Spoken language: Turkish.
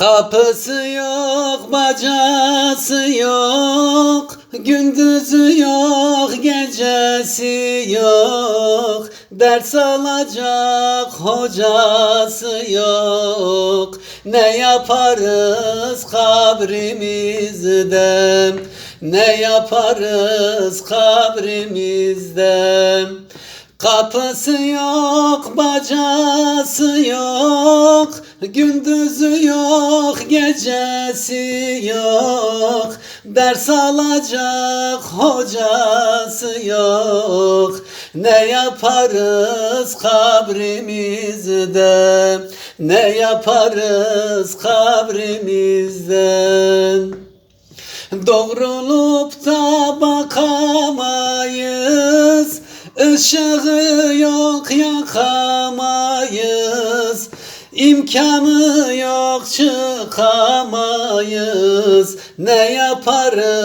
Kapısı yok, bacası yok, gündüzü yok, gecesi yok. Ders alacak hocası yok. Ne yaparız kabrimizde? Ne yaparız kabrimizde? Kapısı yok, bacası yok, gündüzü yok, gecesi yok. Ders alacak hocası yok. Ne yaparız kabrimizde? Ne yaparız kabrimizde? Doğrulup da bakamayız Işığı yok yakamayız. İmkanı yok çıkamayız. Ne yaparız